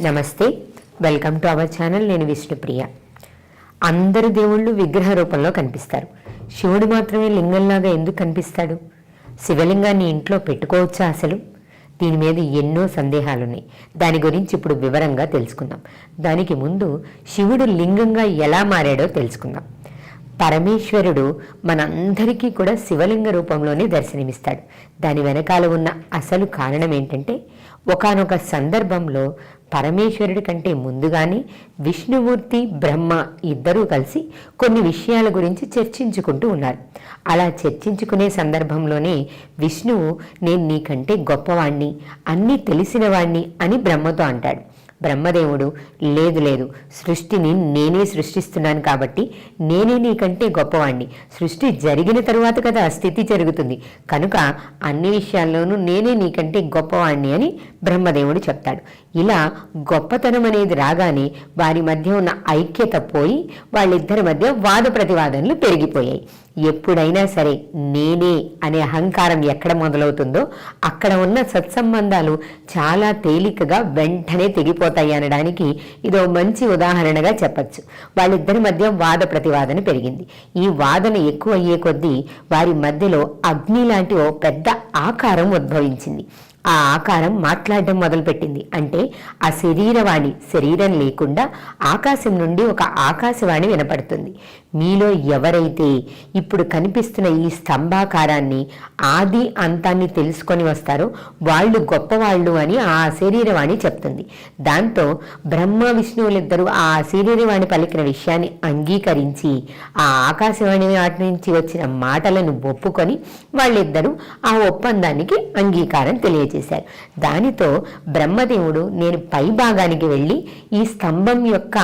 నమస్తే. Welcome to our channel నేను విష్ణుప్రియ. అందరు దేవుళ్ళు విగ్రహ రూపంలో కనిపిస్తారు. శివుడు మాత్రమే లింగంలాగా ఎందుకు కనిపిస్తాడు? శివలింగాన్ని ఇంట్లో పెట్టుకోవచ్చా అసలు? దీని మీద ఎన్నో సందేహాలున్నాయి. దాని గురించి ఇప్పుడు వివరంగా తెలుసుకుందాం. దానికి ముందు శివుడు లింగంగా ఎలా మారాడో తెలుసుకుందాం. పరమేశ్వరుడు మనందరికీ కూడా శివలింగ రూపంలోనే దర్శనమిస్తాడు. దాని వెనకాల ఉన్న అసలు కారణం ఏంటంటే ఒకానొక సందర్భంలో పరమేశ్వరుడి కంటే ముందుగానే విష్ణుమూర్తి బ్రహ్మ ఇద్దరూ కలిసి కొన్ని విషయాల గురించి చర్చించుకుంటూ ఉన్నారు. అలా చర్చించుకునే సందర్భంలోనే విష్ణువు నేను నీకంటే గొప్పవాణ్ణి అన్నీ తెలిసినవాణ్ణి అని బ్రహ్మతో అంటాడు. బ్రహ్మదేవుడు లేదు లేదు సృష్టిని నేనే సృష్టిస్తున్నాను కాబట్టి నేనే నీకంటే గొప్పవాణ్ణి. సృష్టి జరిగిన తరువాత కదా స్థితి జరుగుతుంది. కనుక అన్ని విషయాల్లోనూ నేనే నీకంటే గొప్పవాణ్ణి అని బ్రహ్మదేవుడు చెప్తాడు. ఇలా గొప్పతనం అనేది రాగానే వారి మధ్య ఉన్న ఐక్యత పోయి వాళ్ళిద్దరి మధ్య వాద ప్రతివాదనలు పెరిగిపోయాయి. ఎప్పుడైనా సరే నేనే అనే అహంకారం ఎక్కడ మొదలవుతుందో అక్కడ ఉన్న సత్సంబంధాలు చాలా తేలికగా వెంటనే తెగిపోతాయి అనడానికి ఇదో మంచి ఉదాహరణగా చెప్పచ్చు. వాళ్ళిద్దరి మధ్య వాద ప్రతివాదన పెరిగింది. ఈ వాదన ఎక్కువ అయ్యే కొద్దీ వారి మధ్యలో అగ్ని లాంటి ఓ పెద్ద ఆకారం ఉద్భవించింది. ఆ ఆకారం మాట్లాడడం మొదలుపెట్టింది. అంటే ఆ శరీరవాణి శరీరం లేకుండా ఆకాశం నుండి ఒక ఆకాశవాణి వినపడుతుంది. మీలో ఎవరైతే ఇప్పుడు కనిపిస్తున్న ఈ స్తంభాకారాన్ని ఆది అంతాన్ని తెలుసుకొని వస్తారో వాళ్ళు గొప్పవాళ్ళు అని ఆ శరీరవాణి చెప్తుంది. దాంతో బ్రహ్మ విష్ణువులిద్దరూ ఆ శరీరవాణి పలికిన విషయాన్ని అంగీకరించి ఆ ఆకాశవాణి వాటి నుంచి వచ్చిన మాటలను ఒప్పుకొని వాళ్ళిద్దరూ ఆ ఒప్పందానికి అంగీకారం తెలియజేశారు దానితో బ్రహ్మదేవుడు నేను పై భాగానికి వెళ్ళి ఈ స్తంభం యొక్క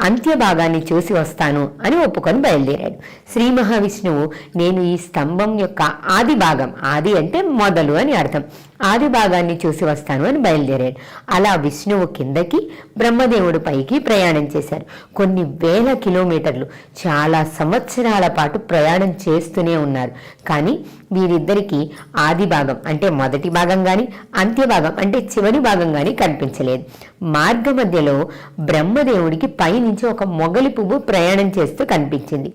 అంత్య భాగాన్ని చూసి వస్తాను అని ఒప్పుకొని బయలుదేరాడు. శ్రీ మహావిష్ణువు నేను ఈ స్తంభం యొక్క ఆది భాగం ఆది అంటే మొదలు అని అర్థం. ఆది భాగాన్ని చూసి వస్తాను అని బయలుదేరాడు. అలా విష్ణువు కిందకి బ్రహ్మదేవుడు పైకి ప్రయాణం చేశారు కొన్ని వేల కిలోమీటర్లు చాలా సంవత్సరాల పాటు ప్రయాణం చేస్తూనే ఉన్నారు. కానీ వీరిద్దరికీ ఆది భాగం అంటే మొదటి భాగం కానీ అంత్య భాగం అంటే చివరి భాగం కానీ కనిపించలేదు. మార్గ మధ్యలో బ్రహ్మదేవుడికి పైనుంచి ఒక మొగలి పువ్వు ప్రయాణం చేస్తూ కనిపించింది.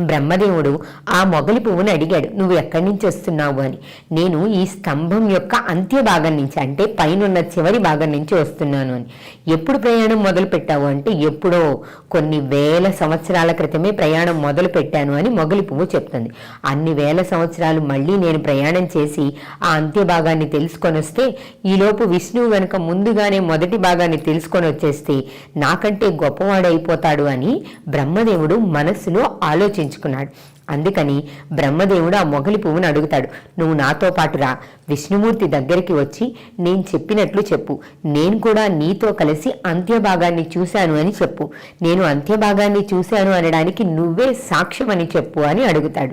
బ్రహ్మదేవుడు ఆ మొగలి పువ్వును అడిగాడు నువ్వు ఎక్కడి నుంచి వస్తున్నావు? అని. నేను ఈ స్తంభం యొక్క అంత్య భాగం నుంచి అంటే పైనున్న చివరి భాగం నుంచి వస్తున్నాను అని. ఎప్పుడు ప్రయాణం మొదలు పెట్టావు? అంటే ఎప్పుడో కొన్ని వేల సంవత్సరాల క్రితమే ప్రయాణం మొదలు పెట్టాను అని మొగలి పువ్వు చెప్తుంది. అన్ని వేల సంవత్సరాలు మళ్ళీ నేను ప్రయాణం చేసి ఆ అంత్య భాగాన్ని తెలుసుకొని వస్తే ఈలోపు విష్ణువు వెనుక ముందుగానే మొదటి భాగాన్ని తెలుసుకొని వచ్చేస్తే నాకంటే గొప్పవాడైపోతాడు అని బ్రహ్మదేవుడు మనస్సులో ఆలోచించాడు. ఆలోచించుకున్నాడు. అందుకని బ్రహ్మదేవుడు ఆ మొగలి పువ్వును అడుగుతాడు. నువ్వు నాతో పాటు రా. విష్ణుమూర్తి దగ్గరికి వచ్చి నేను చెప్పినట్లు చెప్పు. నేను కూడా నీతో కలిసి అంత్యభాగాన్ని చూశాను అని చెప్పు. నేను అంత్యభాగాన్ని చూశాను అనడానికి నువ్వే సాక్ష్యం అని చెప్పు అని అడుగుతాడు.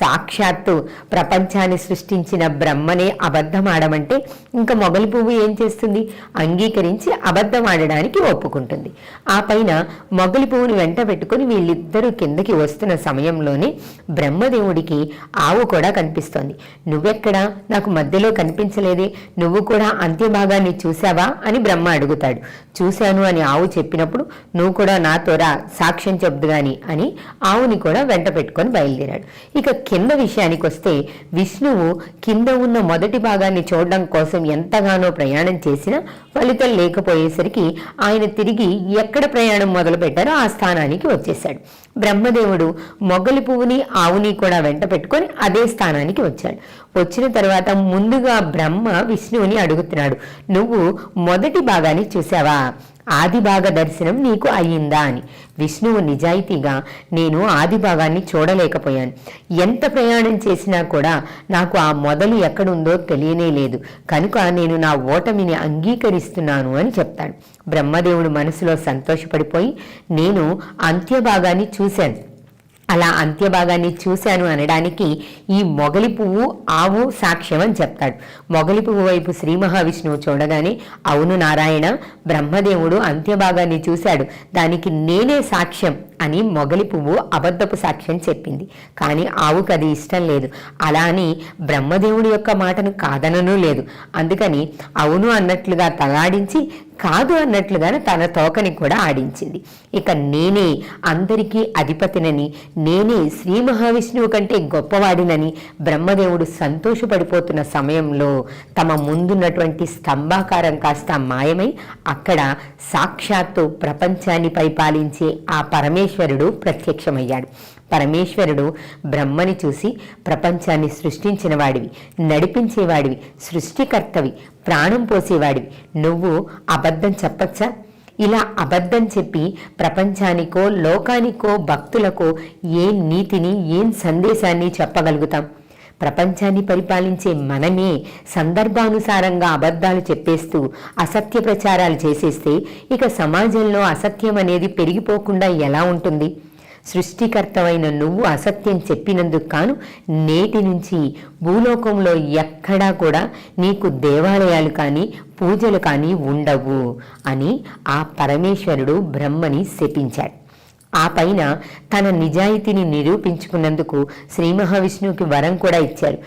సాక్షాత్తు ప్రపంచాన్ని సృష్టించిన బ్రహ్మనే అబద్ధం ఆడమంటే ఇంకా మొగలి పువ్వు ఏం చేస్తుంది? అంగీకరించి అబద్ధం ఆడడానికి ఒప్పుకుంటుంది. ఆ పైన మొగలి పువ్వుని వెంట పెట్టుకుని వీళ్ళిద్దరూ కిందకి వస్తున్న సమయంలోనే బ్రహ్మదేవుడికి ఆవు కూడా కనిపిస్తోంది. నువ్వెక్కడా? నాకు మధ్యలో కనిపించలేదే. నువ్వు కూడా అంత్యభాగాన్ని చూశావా? అని బ్రహ్మ అడుగుతాడు. చూశాను అని ఆవు చెప్పినప్పుడు నువ్వు కూడా నాతో రా సాక్ష్యం చెప్దు గాని అని ఆవుని కూడా వెంట పెట్టుకొని బయలుదేరాడు. ఇక కింద విషయానికి వస్తే విష్ణువు కింద ఉన్న మొదటి భాగాన్ని చూడడం కోసం ఎంతగానో ప్రయాణం చేసినా ఫలితం లేకపోయేసరికి ఆయన తిరిగి ఎక్కడ ప్రయాణం మొదలు పెట్టారో ఆ స్థానానికి వచ్చేశాడు. బ్రహ్మదేవుడు మొగలి పువ్వుని ఆవుని కూడా వెంట పెట్టుకొని అదే స్థానానికి వచ్చాడు. వచ్చిన తర్వాత ముందుగా బ్రహ్మ విష్ణువుని అడుగుతున్నాడు నువ్వు మొదటి భాగాన్ని చూసావా ఆది భాగ దర్శనం నీకు అయ్యిందా? అని. విష్ణువు నిజాయితీగా నేను ఆది భాగాన్ని చూడలేకపోయాను. ఎంత ప్రయాణం చేసినా కూడా నాకు ఆ మొదలు ఎక్కడుందో తెలియనే లేదు. కనుక నేను నా ఓటమిని అంగీకరిస్తున్నాను అని చెప్తాడు. బ్రహ్మదేవుడు మనసులో సంతోషపడిపోయి నేను అంత్యభాగాన్ని చూశాను. అలా అంత్యభాగాన్ని చూశాను అనడానికి ఈ మొగలి పువ్వు ఆవు సాక్ష్యం అని చెప్తాడు. మొగలి పువ్వు వైపు శ్రీ మహావిష్ణువు చూడగానే అవును నారాయణ బ్రహ్మదేవుడు అంత్యభాగాన్ని చూశాడు. దానికి నేనే సాక్ష్యం అని మొగలి పువ్వు అబద్ధపు సాక్ష్యం చెప్పింది. కానీ ఆవుకు అది ఇష్టం లేదు. అలా అని బ్రహ్మదేవుడి యొక్క మాటను కాదనను లేదు. అందుకని అవును అన్నట్లుగా తలాడించి కాదు అన్నట్లుగానే తన తోకని కూడా ఆడించింది. ఇక నేనే అందరికీ అధిపతినని నేనే శ్రీ మహావిష్ణువు కంటే గొప్పవాడినని బ్రహ్మదేవుడు సంతోషపడిపోతున్న సమయంలో తమ ముందున్నటువంటి స్తంభాకారం కాస్త మాయమై అక్కడ సాక్షాత్తు ప్రపంచాన్ని పరిపాలించే ఆ పరమే పరమేశ్వరుడు ప్రత్యక్షమయ్యాడు. పరమేశ్వరుడు బ్రహ్మని చూసి ప్రపంచాన్ని సృష్టించిన వాడివి నడిపించేవాడివి సృష్టికర్తవి ప్రాణం పోసేవాడివి. నువ్వు అబద్ధం చెప్పచ్చా? ఇలా అబద్ధం చెప్పి ప్రపంచానికో లోకానికో భక్తులకో ఏం నీతిని ఏం సందేశాన్ని చెప్పగలుగుతాం? ప్రపంచాన్ని పరిపాలించే మనమే సందర్భానుసారంగా అబద్ధాలు చెప్పేస్తూ అసత్య ప్రచారాలు చేసేస్తే ఇక సమాజంలో అసత్యం అనేది పెరిగిపోకుండా ఎలా ఉంటుంది? సృష్టికర్తమైన నువ్వు అసత్యం చెప్పినందుకు కాను నేటి నుంచి భూలోకంలో ఎక్కడా కూడా నీకు దేవాలయాలు కానీ పూజలు కానీ ఉండవు అని ఆ పరమేశ్వరుడు బ్రహ్మని శపించాడు. ఆ పైన తన నిజాయితీని నిరూపించుకున్నందుకు శ్రీ మహావిష్ణువుకి వరం కూడా ఇచ్చారు.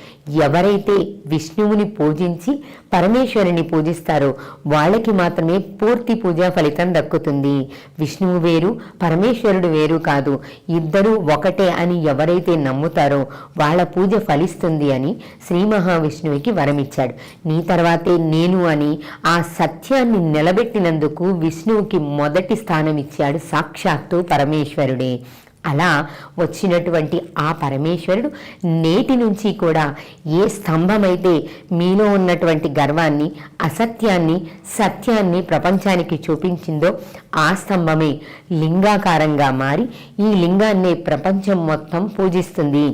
ఎవరైతే విష్ణువుని పూజించి పరమేశ్వరుని పూజిస్తారో వాళ్ళకి మాత్రమే పూర్తి పూజా ఫలితం దక్కుతుంది. విష్ణువు వేరు పరమేశ్వరుడు వేరు కాదు. ఇద్దరూ ఒకటే అని ఎవరైతే నమ్ముతారో వాళ్ళ పూజ ఫలిస్తుంది అని శ్రీ మహావిష్ణువుకి వరమిచ్చాడు నీ తర్వాతే నేను అని ఆ సత్యాన్ని నిలబెట్టినందుకు విష్ణువుకి మొదటి స్థానం ఇచ్చాడు సాక్షాత్తు పరమేశ్వరుడే. అలా వచ్చినటువంటి ఆ పరమేశ్వరుడు నేటి నుంచి కూడా ఏ స్తంభమైతే మీలో ఉన్నటువంటి గర్వాన్ని అసత్యాన్ని సత్యాన్ని ప్రపంచానికి చూపించిందో ఆ స్తంభమే లింగాకారంగా మారి ఈ లింగాన్నే ప్రపంచం మొత్తం పూజిస్తుంది.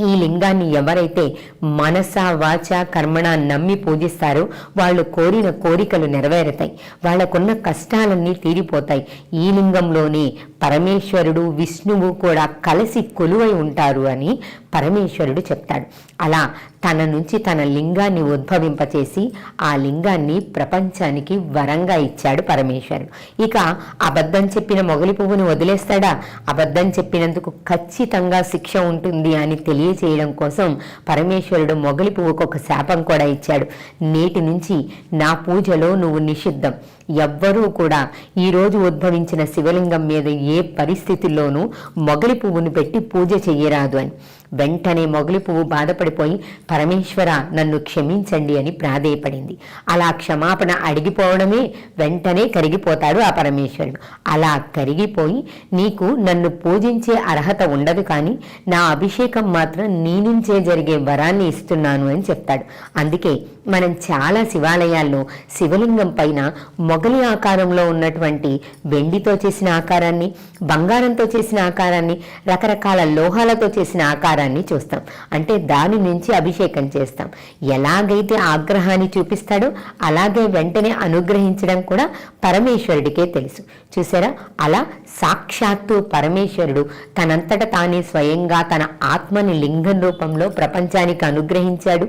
ఈ లింగాన్ని ఎవరైతే మనస వాచ కర్మణ నమ్మి పూజిస్తారో వాళ్ళు కోరిన కోరికలు నెరవేరుతాయి. వాళ్ళకున్న కష్టాలన్నీ తీరిపోతాయి. ఈ లింగంలోనే పరమేశ్వరుడు విష్ణువు కూడా కలిసి కొలువై ఉంటారు అని పరమేశ్వరుడు చెప్తాడు. అలా తన నుంచి తన లింగాన్ని ఉద్భవింపచేసి ఆ లింగాన్ని ప్రపంచానికి వరంగా ఇచ్చాడు పరమేశ్వరుడు. ఇక అబద్ధం చెప్పిన మొగలి పువ్వును వదిలేస్తాడా? అబద్ధం చెప్పినందుకు ఖచ్చితంగా శిక్ష ఉంటుంది అని తెలియచేయడం కోసం పరమేశ్వరుడు మొగలి పువ్వుకు ఒక శాపం కూడా ఇచ్చాడు. నేటి నుంచి నా పూజలో నువ్వు నిషిద్ధం. ఎవ్వరూ కూడా ఈరోజు ఉద్భవించిన శివలింగం మీద ఏ పరిస్థితుల్లోనూ మొగలి పువ్వును పెట్టి పూజ చెయ్యరాదు అని. వెంటనే మొగలి పువ్వు బాధపడి పడిపోయి పరమేశ్వర నన్ను క్షమించండి అని ప్రాధేయపడింది. అలా క్షమాపణ అడిగిపోవడమే వెంటనే కరిగిపోతాడు ఆ పరమేశ్వరుడు. అలా కరిగిపోయి నీకు నన్ను పూజించే అర్హత ఉండదు కానీ నా అభిషేకం మాత్రం నీ నుంచే జరిగే వరాన్ని ఇస్తున్నాను అని చెప్తాడు. అందుకే మనం చాలా శివాలయాల్లో శివలింగం పైన మొగలి ఆకారంలో ఉన్నటువంటి వెండితో చేసిన ఆకారాన్ని బంగారంతో చేసిన ఆకారాన్ని రకరకాల లోహాలతో చేసిన ఆకారాన్ని చూస్తాం. అంటే దాని నుంచి అభిషేకం చేస్తాం. ఎలాగైతే ఆగ్రహాన్ని చూపిస్తాడో అలాగే వెంటనే అనుగ్రహించడం కూడా పరమేశ్వరుడికే తెలుసు. చూసారా? అలా సాక్షాత్తు పరమేశ్వరుడు. తనంతట తానే స్వయంగా తన ఆత్మని లింగం రూపంలో ప్రపంచానికి అనుగ్రహించాడు.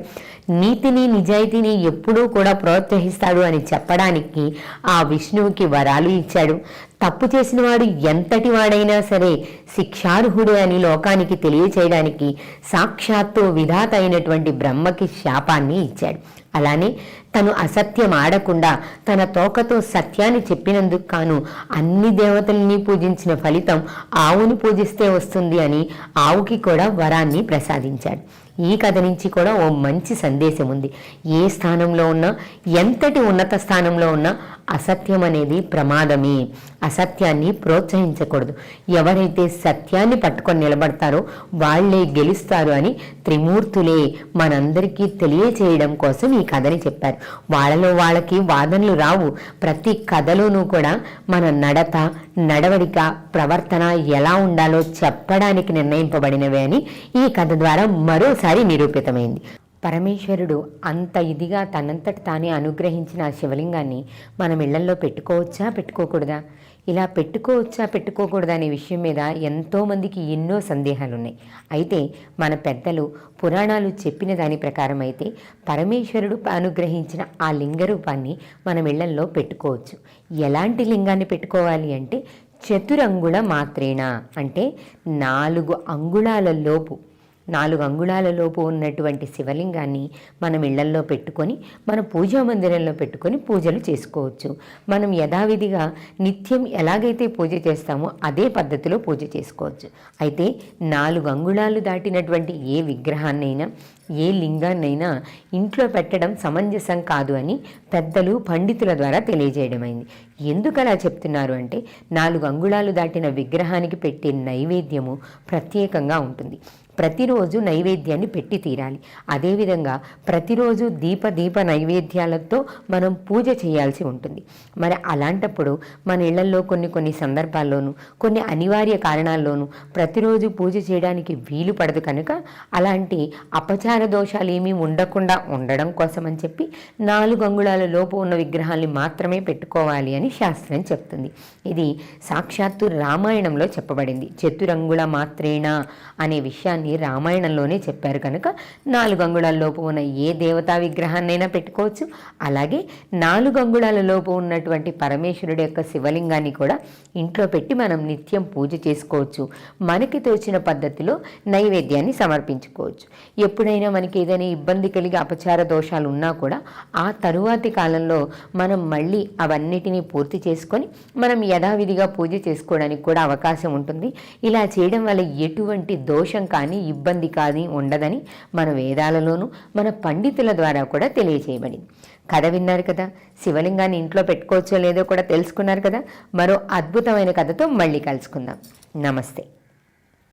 నీతిని నిజాయితీని ఎప్పుడూ కూడా ప్రోత్సహిస్తాడు అని చెప్పడానికి ఆ విష్ణువుకి వరాలు ఇచ్చాడు. తప్పు చేసిన వాడు ఎంతటి వాడైనా సరే శిక్షార్హుడు అని లోకానికి తెలియచేయడానికి సాక్షాత్తు విధాత అయినటువంటి బ్రహ్మకి శాపాన్ని ఇచ్చాడు. అలానే తను అసత్యం ఆడకుండా తన తోకతో సత్యాన్ని చెప్పినందుకు కాను అన్ని దేవతల్ని పూజించిన ఫలితం ఆవుని పూజిస్తే వస్తుంది అని ఆవుకి కూడా వరాన్ని ప్రసాదించాడు. ఈ కథ నుంచి కూడా ఓ మంచి సందేశం ఉంది. ఏ స్థానంలో ఉన్నా ఎంతటి ఉన్నత స్థానంలో ఉన్నా అసత్యం అనేది ప్రమాదమే. అసత్యాన్ని ప్రోత్సహించకూడదు. ఎవరైతే సత్యాన్ని పట్టుకొని నిలబడతారో వాళ్ళే గెలుస్తారు అని త్రిమూర్తులే మనందరికీ తెలియచేయడం కోసం ఈ కథని చెప్పారు. వాళ్ళలో వాళ్ళకి వాదనలు రావు. ప్రతి కథలోనూ కూడా మన నడత నడవడిక ప్రవర్తన ఎలా ఉండాలో చెప్పడానికి నిర్ణయింపబడినవే అని ఈ కథ ద్వారా మరోసారి నిరూపితమైంది. పరమేశ్వరుడు అంత ఇదిగా తనంతట తానే అనుగ్రహించిన ఆ శివలింగాన్ని మనం ఇళ్ళల్లో పెట్టుకోవచ్చా పెట్టుకోకూడదా? ఇలా పెట్టుకోవచ్చా పెట్టుకోకూడదా అనే విషయం మీద ఎంతోమందికి ఎన్నో సందేహాలు ఉన్నాయి అయితే మన పెద్దలు పురాణాలు చెప్పిన దాని ప్రకారం అయితే పరమేశ్వరుడు అనుగ్రహించిన ఆ లింగ రూపాన్ని మనం ఇళ్ళల్లో పెట్టుకోవచ్చు. ఎలాంటి లింగాన్ని పెట్టుకోవాలి అంటే చతురంగుళ మాత్రేణ అంటే నాలుగు అంగుళాల లోపు నాలుగు అంగుళాలలోపు ఉన్నటువంటి శివలింగాన్ని మనం ఇళ్ళల్లో పెట్టుకొని మన పూజా మందిరంలో పెట్టుకొని పూజలు చేసుకోవచ్చు. మనం యథావిధిగా నిత్యం ఎలాగైతే పూజ చేస్తామో అదే పద్ధతిలో పూజ చేసుకోవచ్చు. అయితే నాలుగు అంగుళాలు దాటినటువంటి ఏ విగ్రహాన్నైనా ఏ లింగాన్నైనా ఇంట్లో పెట్టడం సమంజసం కాదు అని పెద్దలు పండితుల ద్వారా తెలియజేయడమైంది. ఎందుకు అలా చెప్తున్నారు అంటే నాలుగు అంగుళాలు దాటిన విగ్రహానికి పెట్టే నైవేద్యము ప్రత్యేకంగా ఉంటుంది. ప్రతిరోజు నైవేద్యాన్ని పెట్టి తీరాలి. అదేవిధంగా ప్రతిరోజు దీప దీప నైవేద్యాలతో మనం పూజ చేయాల్సి ఉంటుంది. మరి అలాంటప్పుడు మన ఇళ్ళలో కొన్ని కొన్ని సందర్భాల్లోనూ కొన్ని అనివార్య కారణాల్లోనూ ప్రతిరోజు పూజ చేయడానికి వీలు పడదు కనుక అలాంటి అపచార దోషాలు ఏమీ ఉండకుండా ఉండడం కోసం అని చెప్పి నాలుగు అంగుళాల లోపు ఉన్న విగ్రహాల్ని మాత్రమే పెట్టుకోవాలి అని శాస్త్రం చెప్తుంది. ఇది సాక్షాత్తు రామాయణంలో చెప్పబడింది. చతురంగుళ మాత్రేణ అనే విషయాన్ని రామాయణంలోనే చెప్పారు కనుక నాలుగు అంగుళాల లోపు ఉన్న ఏ దేవతా విగ్రహాన్నైనా పెట్టుకోవచ్చు. అలాగే నాలుగు అంగుళాల లోపు ఉన్నటువంటి పరమేశ్వరుడి యొక్క శివలింగాన్ని కూడా ఇంట్లో పెట్టి మనం నిత్యం పూజ చేసుకోవచ్చు. మనకి తోచిన పద్ధతిలో నైవేద్యాన్ని సమర్పించుకోవచ్చు. ఎప్పుడైనా మనకి ఏదైనా ఇబ్బంది కలిగి అపచార దోషాలు ఉన్నా కూడా ఆ తరువాతి కాలంలో మనం మళ్ళీ అవన్నిటినీ పూర్తి చేసుకొని మనం యథావిధిగా పూజ చేసుకోవడానికి కూడా అవకాశం ఉంటుంది. ఇలా చేయడం వల్ల ఎటువంటి దోషం కానీ ఇబ్బంది కానీ ఉండదని మన వేదాలలోనూ మన పండితుల ద్వారా కూడా తెలియజేయబడింది కథ విన్నారు కదా శివలింగాన్ని ఇంట్లో పెట్టుకోవచ్చో లేదో కూడా తెలుసుకున్నారు కదా మరో అద్భుతమైన కథతో మళ్ళీ కలుసుకుందాం. నమస్తే.